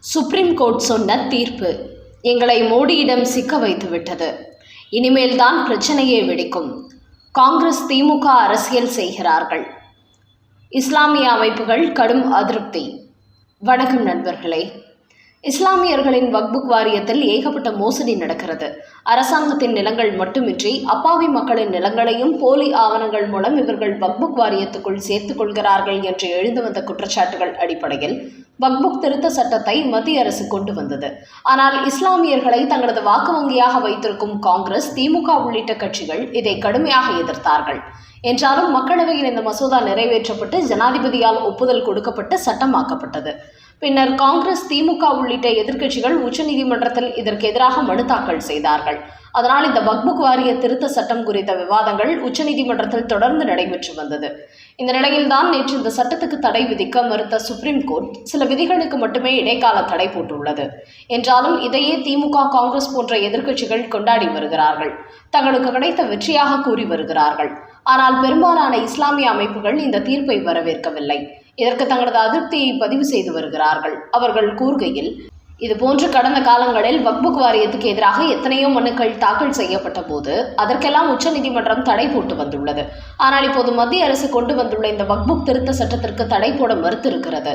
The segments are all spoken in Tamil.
சுப்ரீம் கோர்ட் சொன்ன தீர்ப்பு எங்களை மோடியிடம் சிக்க வைத்துவிட்டது. இனிமேல் தான் பிரச்சனையே வெடிக்கும். காங்கிரஸ் திமுக அரசியல் செய்கிறார்கள். இஸ்லாமிய அமைப்புகள் கடும் அதிருப்தி. வணக்கம் நண்பர்களே. இஸ்லாமியர்களின் வக்புக் வாரியத்தில் ஏகப்பட்ட மோசடி நடக்கிறது. அரசாங்கத்தின் நிலங்கள் மட்டுமின்றி அப்பாவி மக்களின் நிலங்களையும் போலி ஆவணங்கள் மூலம் இவர்கள் வக்புக் வாரியத்துக்குள் சேர்த்துக் கொள்கிறார்கள் என்று எழுந்து வந்த குற்றச்சாட்டுகள் அடிப்படையில் வக்புக் திருத்த சட்டத்தை மத்திய அரசு கொண்டு வந்தது. ஆனால் இஸ்லாமியர்களை தங்களது வாக்கு வங்கியாக வைத்திருக்கும் காங்கிரஸ் திமுக உள்ளிட்ட கட்சிகள் இதை கடுமையாக எதிர்த்தார்கள். என்றாலும் மக்களவையில் இந்த மசோதா நிறைவேற்றப்பட்டு ஜனாதிபதியால் ஒப்புதல் கொடுக்கப்பட்டு சட்டமாக்கப்பட்டது. பின்னர் காங்கிரஸ் திமுக உள்ளிட்ட எதிர்க்கட்சிகள் உச்சநீதிமன்றத்தில் இதற்கு எதிராக மனு தாக்கல் செய்தார்கள். அதனால் இந்த வக்புக் வாரிய திருத்த சட்டம் குறித்த விவாதங்கள் உச்சநீதிமன்றத்தில் தொடர்ந்து நடைபெற்று வந்தது. இந்த நிலையில்தான் நேற்று இந்த சட்டத்துக்கு தடை விதிக்க மறுத்த சுப்ரீம் கோர்ட் சில விதிகளுக்கு மட்டுமே இடைக்கால தடை போட்டுள்ளது. என்றாலும் இதையே திமுக காங்கிரஸ் போன்ற எதிர்க்கட்சிகள் கொண்டாடி வருகிறார்கள். தங்களுக்கு கிடைத்த வெற்றியாக கூறி வருகிறார்கள். ஆனால் பெரும்பாலான இஸ்லாமிய அமைப்புகள் இந்த தீர்ப்பை வரவேற்கவில்லை. இதற்கு தங்களது அதிருப்தியை பதிவு செய்து வருகிறார்கள். அவர்கள் கூறுகையில் இதுபோன்று கடந்த காலங்களில் வக்புக் வாரியத்துக்கு எதிராக எத்தனையோ மனுக்கள் தாக்கல் செய்யப்பட்ட போது அதற்கெல்லாம் உச்சநீதிமன்றம் தடை போட்டு வந்துள்ளது. ஆனால் இப்போது மத்திய அரசு கொண்டு வந்துள்ள இந்த வக்புக் திருத்த சட்டத்திற்கு தடை போட மறுத்திருக்கிறது.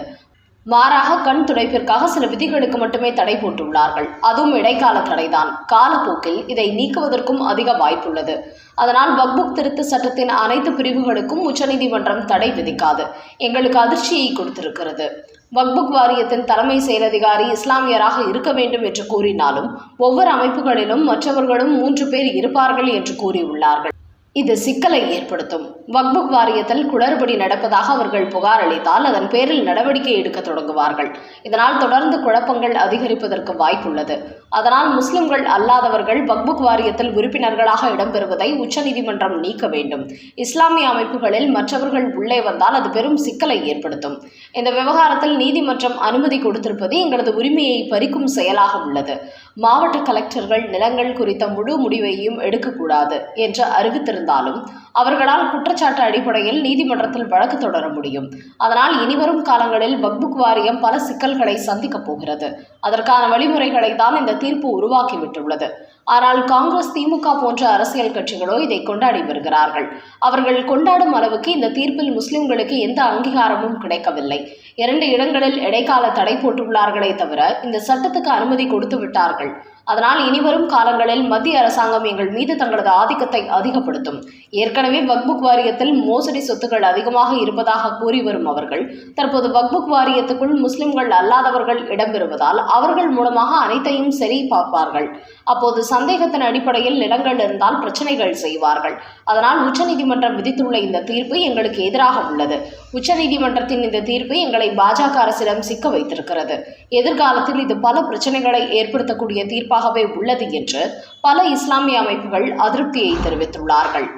மாறாக கண் துடைப்பிற்காக சில விதிகளுக்கு மட்டுமே தடை போட்டுள்ளார்கள். அதுவும் இடைக்கால தடைதான். காலப்போக்கில் இதை நீக்குவதற்கும் அதிக வாய்ப்புள்ளது. அதனால் பக்புக் திருத்த சட்டத்தின் அனைத்து பிரிவுகளுக்கும் உச்சநீதிமன்றம் தடை விதிக்காது. எங்களுக்கு அதிர்ச்சியை கொடுத்திருக்கிறது. வக்புக் வாரியத்தின் தலைமை செயலதிகாரி இஸ்லாமியராக இருக்க வேண்டும் என்று கூறினாலும் ஒவ்வொரு அமைப்புகளிலும் மற்றவர்களும் மூன்று பேர் இருப்பார்கள் என்று கூறியுள்ளார்கள். இது சிக்கலை ஏற்படுத்தும். வக்புக் வாரியத்தில் குளறுபடி நடப்பதாக அவர்கள் புகார் அளித்தால் அதன் பேரில் நடவடிக்கை எடுக்க தொடங்குவார்கள். இதனால் தொடர்ந்து குழப்பங்கள் அதிகரிப்பதற்கு வாய்ப்புள்ளது. அதனால் முஸ்லிம்கள் அல்லாதவர்கள் வக்புக் வாரியத்தில் உறுப்பினர்களாக இடம்பெறுவதை உச்சநீதிமன்றம் நீக்க வேண்டும். இஸ்லாமிய அமைப்புகளில் மற்றவர்கள் உள்ளே வந்தால் அது பெரும் சிக்கலை ஏற்படுத்தும். இந்த விவகாரத்தில் நீதிமன்றம் அனுமதி கொடுத்திருப்பது எங்களது உரிமையை பறிக்கும் செயலாக உள்ளது. மாவட்ட கலெக்டர்கள் நிலங்கள் குறித்த முழு முடிவையும் எடுக்கக்கூடாது என்று அறிவித்திருந்தாலும் அவர்களால் குற்றச்சாட்டு அடிப்படையில் நீதிமன்றத்தில் வழக்கு தொடர முடியும். அதனால் இனிவரும் காலங்களில் வக்புக் வாரியம் பல சிக்கல்களை சந்திக்கப் போகிறது. அதற்கான வழிமுறைகளை தான் இந்த தீர்ப்பு உருவாக்கிவிட்டுள்ளது ஆனால் காங்கிரஸ் திமுக போன்ற அரசியல் கட்சிகளோ இதை கொண்டாடி வருகிறார்கள். அவர்கள் கொண்டாடும் அளவுக்கு இந்த தீர்ப்பில் முஸ்லிம்களுக்கு எந்த அங்கீகாரமும் கிடைக்கவில்லை. இரண்டு இடங்களில் இடைக்கால தடை போட்டுள்ளார்களே தவிர இந்த சட்டத்துக்கு அனுமதி கொடுத்து விட்டார்கள். அதனால் இனிவரும் காலங்களில் மத்திய அரசாங்கம் எங்கள் மீது தங்களது ஆதிக்கத்தை அதிகப்படுத்தும். ஏற்கனவே வக்புக் வாரியத்தில் மோசடி சொத்துக்கள் அதிகமாக இருப்பதாக கூறி வரும் அவர்கள் தற்போது வக்புக் வாரியத்துக்குள் முஸ்லிம்கள் அல்லாதவர்கள் இடம்பெறுவதால் அவர்கள் மூலமாக அனைத்தையும் சரி பார்ப்பார்கள் அப்போது சந்தேகத்தின் அடிப்படையில் நிலங்கள் இருந்தால் பிரச்சனைகள் செய்வார்கள். அதனால் உச்சநீதிமன்றம் விதித்துள்ள இந்த தீர்ப்பு எங்களுக்கு எதிராக உள்ளது. உச்சநீதிமன்றத்தின் இந்த தீர்ப்பு எங்களை பாஜக அரசிடம் சிக்க வைத்திருக்கிறது. எதிர்காலத்தில் இது பல பிரச்சனைகளை ஏற்படுத்தக்கூடிய தீர்ப்பாகவே உள்ளது என்று பல இஸ்லாமிய அமைப்புகள் அதிருப்தியை தெரிவித்துள்ளார்கள்.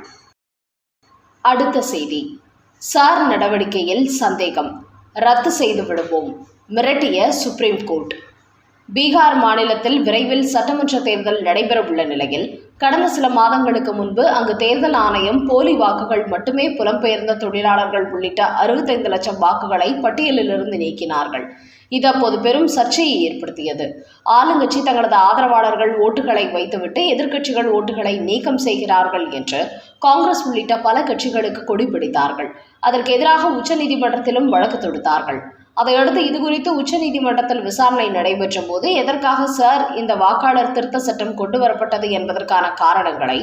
அடுத்த செய்தி. சார் நடவடிக்கையில் சந்தேகம். ரத்து செய்து விடுவோம். மிரட்டிய சுப்ரீம் கோர்ட். பீகார் மாநிலத்தில் விரைவில் சட்டமன்ற தேர்தல் நடைபெறவுள்ள நிலையில் கடந்த சில மாதங்களுக்கு முன்பு அங்கு தேர்தல் ஆணையம் போலி வாக்குகள் மட்டுமே புலம்பெயர்ந்த தொழிலாளர்கள் உள்ளிட்ட அறுபத்தைந்து லட்சம் வாக்குகளை பட்டியலிலிருந்து நீக்கினார்கள். இது அப்போது பெரும் சர்ச்சையை ஏற்படுத்தியது. ஆளுங்கட்சி தங்களது ஆதரவாளர்கள் ஓட்டுகளை வைத்துவிட்டு எதிர்க்கட்சிகள் ஓட்டுகளை நீக்கம் செய்கிறார்கள் என்று காங்கிரஸ் உள்ளிட்ட பல கட்சிகளுக்கு கொடி பிடித்தார்கள். அதற்கு எதிராக உச்சநீதிமன்றத்திலும் வழக்கு தொடுத்தார்கள். அதையடுத்து இது குறித்து உச்சநீதிமன்றத்தில் விசாரணை நடைபெற்ற போது எதற்காக சார் இந்த வாக்காளர் திருத்த சட்டம் கொண்டு வரப்பட்டது என்பதற்கான காரணங்களை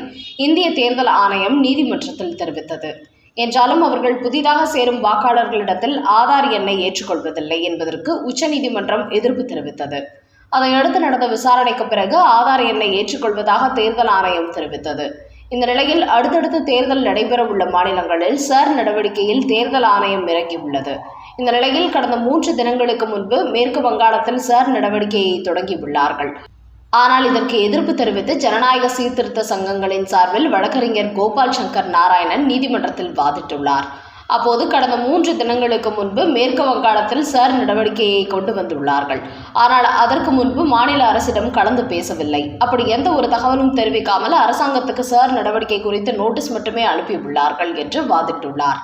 இந்திய தேர்தல் ஆணையம் நீதிமன்றத்தில் தெரிவித்தது. என்றாலும் அவர்கள் புதிதாக சேரும் வாக்காளர்களிடத்தில் ஆதார் எண்ணை ஏற்றுக்கொள்வதில்லை என்பதற்கு உச்சநீதிமன்றம் எதிர்ப்பு தெரிவித்தது. அதையடுத்து நடந்த விசாரணைக்கு பிறகு ஆதார் எண்ணை ஏற்றுக்கொள்வதாக தேர்தல் ஆணையம் தெரிவித்தது. இந்த நிலையில் அடுத்தடுத்து தேர்தல் நடைபெறவுள்ள மாநிலங்களில் சார் நடவடிக்கையில் தேர்தல் ஆணையம் இறங்கியுள்ளது. இந்த நிலையில் கடந்த மூன்று தினங்களுக்கு முன்பு மேற்கு வங்காளத்தில் சார் நடவடிக்கையை தொடங்கியுள்ளார்கள். ஆனால் இதற்கு எதிர்ப்பு தெரிவித்து ஜனநாயக சீர்திருத்த சங்கங்களின் சார்பில் வழக்கறிஞர் கோபால் சங்கர் நாராயணன் நீதிமன்றத்தில் வாதிட்டுள்ளார். அப்போது கடந்த மூன்று தினங்களுக்கு முன்பு மேற்கு வங்காளத்தில் சார் நடவடிக்கையை கொண்டு வந்துள்ளார்கள். ஆனால் அதற்கு முன்பு மாநில அரசிடம் கலந்து பேசவில்லை. அப்படி எந்த ஒரு தகவலும் தெரிவிக்காமல் அரசாங்கத்துக்கு சார் நடவடிக்கை குறித்து நோட்டீஸ் மட்டுமே அனுப்பியுள்ளார்கள் என்று வாதிட்டுள்ளார்.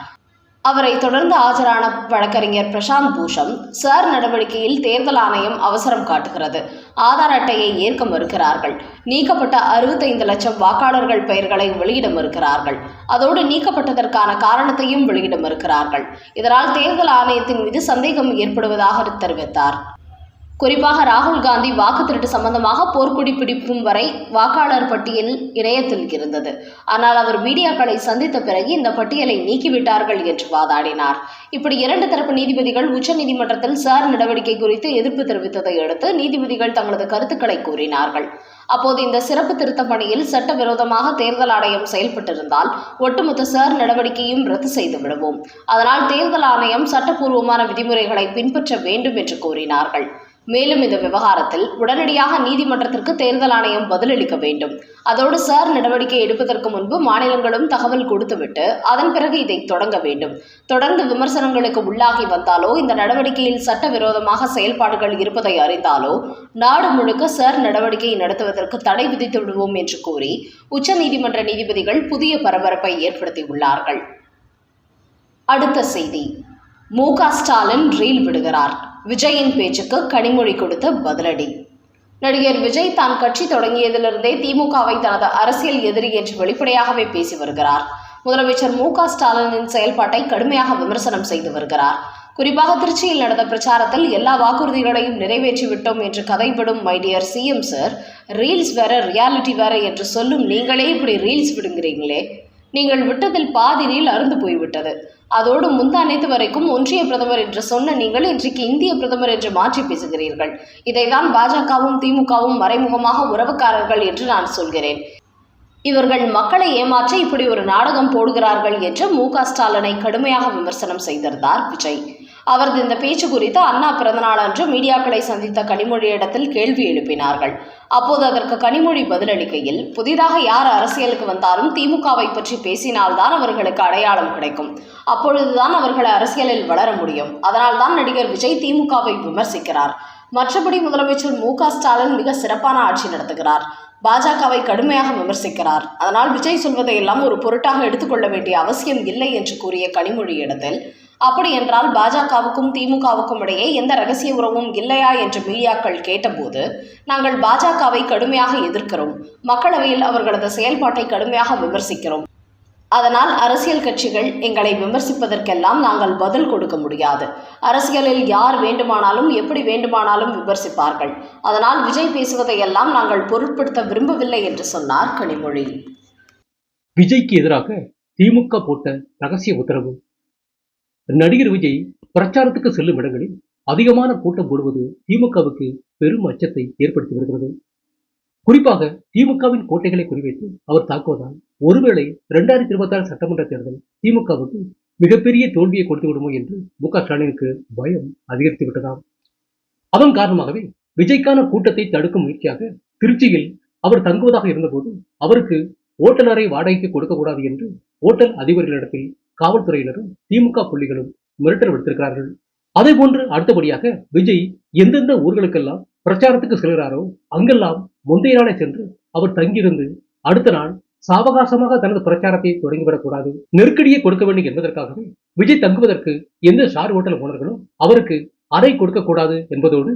அவரை தொடர்ந்து ஆஜரான வழக்கறிஞர் பிரசாந்த் பூஷம் சார் நடவடிக்கையில் தேர்தல் ஆணையம் அவசரம் காட்டுகிறது. ஆதார் அட்டையை ஏற்க மறுக்கிறார்கள். நீக்கப்பட்ட அறுபத்தைந்து லட்சம் வாக்காளர்கள் பெயர்களை வெளியிட மறுக்கிறார்கள். அதோடு நீக்கப்பட்டதற்கான காரணத்தையும் வெளியிட மறுக்கிறார்கள். இதனால் தேர்தல் ஆணையத்தின் மீது சந்தேகம் ஏற்படுவதாக தெரிவித்தார். குறிப்பாக ராகுல் காந்தி வாக்கு திருட்டு சம்பந்தமாக போர்க்குடி பிடிப்பும் வரை வாக்காளர் பட்டியல் இணையத்தில் இருந்தது. ஆனால் அவர் மீடியாக்களை சந்தித்த பிறகு இந்த பட்டியலை நீக்கிவிட்டார்கள் என்று வாதாடினார். இப்படி இரண்டு தரப்பு நீதிபதிகள் உச்சநீதிமன்றத்தில் சார் நடவடிக்கை குறித்து எதிர்ப்பு தெரிவித்ததை அடுத்து நீதிபதிகள் தங்களது கருத்துக்களை கூறினார்கள். அப்போது இந்த சிறப்பு திருத்த பணியில் சட்டவிரோதமாக தேர்தல் ஆணையம் செயல்பட்டிருந்தால் ஒட்டுமொத்த சார் நடவடிக்கையும் ரத்து செய்து விடுவோம். அதனால் தேர்தல் ஆணையம் சட்டப்பூர்வமான விதிமுறைகளை பின்பற்ற வேண்டும் என்று கூறினார்கள். மேலும் இந்த விவகாரத்தில் உடனடியாக நீதிமன்றத்திற்கு தேர்தல் ஆணையம் பதிலளிக்க வேண்டும். அதோடு சார் நடவடிக்கை எடுப்பதற்கு முன்பு மாநிலங்களும் தகவல் கொடுத்துவிட்டு அதன் பிறகு இதை தொடங்க வேண்டும். தொடர்ந்து விமர்சனங்களுக்கு உள்ளாகி வந்தாலோ இந்த நடவடிக்கையில் சட்டவிரோதமாக செயல்பாடுகள் இருப்பதை அறிந்தாலோ நாடு முழுக்க சார் நடவடிக்கை நடத்துவதற்கு தடை விதித்து விடுவோம் என்று கூறி உச்சநீதிமன்ற நீதிபதிகள் புதிய பரபரப்பை ஏற்படுத்தியுள்ளார்கள். அடுத்த செய்தி. மு க ஸ்டாலின் ரீல் விடுகிறார். விஜயின் பேச்சுக்கு கனிமொழி கொடுத்த பதிலடி. நடிகர் விஜய் தான் கட்சி தொடங்கியதிலிருந்தே திமுகவை தனது அரசியல் எதிரி என்று வெளிப்படையாகவே பேசி வருகிறார். முதலமைச்சர் மு க ஸ்டாலினின் செயல்பாட்டை கடுமையாக விமர்சனம் செய்து வருகிறார். குறிப்பாக திருச்சியில் நடந்த பிரச்சாரத்தில் எல்லா வாக்குறுதிகளையும் நிறைவேற்றிவிட்டோம் என்று கதைப்படும் my dear CM sir reels வேற ரியாலிட்டி வேற என்று சொல்லும் நீங்களே இப்படி ரீல்ஸ் விடுங்கிறீங்களே. நீங்கள் விட்டதில் பாதி ரீல் அருந்து போய்விட்டது. அதோடு முந்தானேத்து வரைக்கும் ஒன்றிய பிரதமர் என்று சொன்ன நீங்கள் இன்றைக்கு இந்திய பிரதமர் என்று மாற்றி பேசுகிறீர்கள். இதைதான் பாஜகவும் திமுகவும் மறைமுகமாக உறவுக்காரர்கள் என்று நான் சொல்கிறேன். இவர்கள் மக்களை ஏமாற்ற இப்படி ஒரு நாடகம் போடுகிறார்கள் என்று மு க ஸ்டாலினை கடுமையாக விமர்சனம் செய்திருந்தார் விஜய். அவரது இந்த பேச்சு குறித்து அண்ணா பிறந்தநாள் அன்று மீடியாக்களை சந்தித்த கனிமொழியிடத்தில் கேள்வி எழுப்பினார்கள். அப்போது அதற்கு கனிமொழி பதிலளிக்கையில் புதிதாக யார் அரசியலுக்கு வந்தாலும் திமுகவை பற்றி பேசினால்தான் அவர்களுக்கு அடையாளம் கிடைக்கும். அப்பொழுதுதான் அவர்கள் அரசியலில் வளர முடியும். அதனால்தான் நடிகர் விஜய் திமுகவை விமர்சிக்கிறார். மற்றபடி முதலமைச்சர் மு க ஸ்டாலின் மிக சிறப்பான ஆட்சி நடத்துகிறார். பாஜகவை கடுமையாக விமர்சிக்கிறார். அதனால் விஜய் சொல்வதை எல்லாம் ஒரு பொருட்டாக எடுத்துக்கொள்ள வேண்டிய அவசியம் இல்லை என்று கூறிய கனிமொழியிடத்தில் அப்படி என்றால் பாஜகவுக்கும் திமுகவுக்கும் இடையே எந்த ரகசிய உறவும் இல்லையா என்று மீடியாக்கள் கேட்டபோது நாங்கள் பாஜகவை கடுமையாக எதிர்க்கிறோம். மக்களவையில் அவர்களது செயல்பாட்டை கடுமையாக விமர்சிக்கிறோம். அதனால் அரசியல் கட்சிகள் எங்களை விமர்சிப்பதற்கெல்லாம் நாங்கள் பதில் கொடுக்க முடியாது. அரசியலில் யார் வேண்டுமானாலும் எப்படி வேண்டுமானாலும் விமர்சிப்பார்கள். அதனால் விஜய் பேசுவதையெல்லாம் நாங்கள் பொருட்படுத்த விரும்பவில்லை என்று சொன்னார் கனிமொழி. விஜய்க்கு எதிராக திமுக போட்ட ரகசிய உத்தரவு. நடிகர் விஜய் பிரச்சாரத்துக்கு செல்லும் இடங்களில் அதிகமான கூட்டம் போடுவது திமுகவுக்கு பெரும் அச்சத்தை ஏற்படுத்தி வருகிறது. குறிப்பாக திமுகவின் கோட்டைகளை குறிவைத்து அவர் தாக்குவதால் ஒருவேளை இரண்டாயிரத்தி இருபத்தி ஆறு சட்டமன்ற தேர்தல் திமுகவுக்கு மிகப்பெரிய தோல்வியை கொடுத்து விடுமோ என்று மு க ஸ்டாலினுக்கு பயம் அதிகரித்து விட்டதாம். அதன் காரணமாகவே விஜய்க்கான கூட்டத்தை தடுக்கும் முயற்சியாக திருச்சியில் அவர் தங்குவதாக இருந்தபோது அவருக்கு ஓட்டல் அறை வாடகைக்கு கொடுக்கக்கூடாது என்று ஓட்டல் அதிபர்களிடத்தில் காவல்துறையினரும் திமுக புள்ளிகளும் மிரட்டல் விடுத்திருக்கிறார்கள். அதே போன்று அடுத்தபடியாக விஜய் எந்தெந்த ஊர்களுக்கெல்லாம் பிரச்சாரத்துக்கு செல்கிறாரோ அங்கெல்லாம் முந்தைய நாளே சென்று அவர் தங்கியிருந்து அடுத்த நாள் சாவகாசமாக தனது பிரச்சாரத்தை தொடங்கிவிடக்கூடாது. நெருக்கடியை கொடுக்க வேண்டும் என்பதற்காகவே விஜய் தங்குவதற்கு எந்த ஸ்டார் ஹோட்டல் ஓனர்களும் அவருக்கு அறை கொடுக்கக்கூடாது என்பதோடு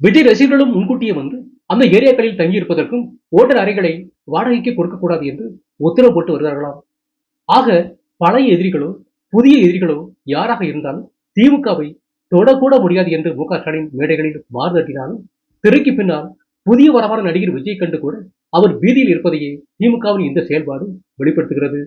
விஜய் ரசிகர்களும் முன்கூட்டியே வந்து அந்த ஏரியாக்களில் தங்கியிருப்பதற்கும் ஓட்டல் அறைகளை வாடகைக்கு கொடுக்கக்கூடாது என்று உத்தரவு போட்டு வருகிறார்களாம். ஆக பழைய எதிரிகளோ புதிய எதிரிகளோ யாராக இருந்தாலும் திமுகவை தொடக்கூட முடியாது என்று மு க ஸ்டாலின் மேடைகளில் மாறுதட்டினாலும் திரைக்கு பின்னால் புதிய வரவான நடிகர் விஜய் கண்டு கூட அவர் பீதியில் இருப்பதையே திமுகவின் இந்த செயல்பாடு வெளிப்படுத்துகிறது.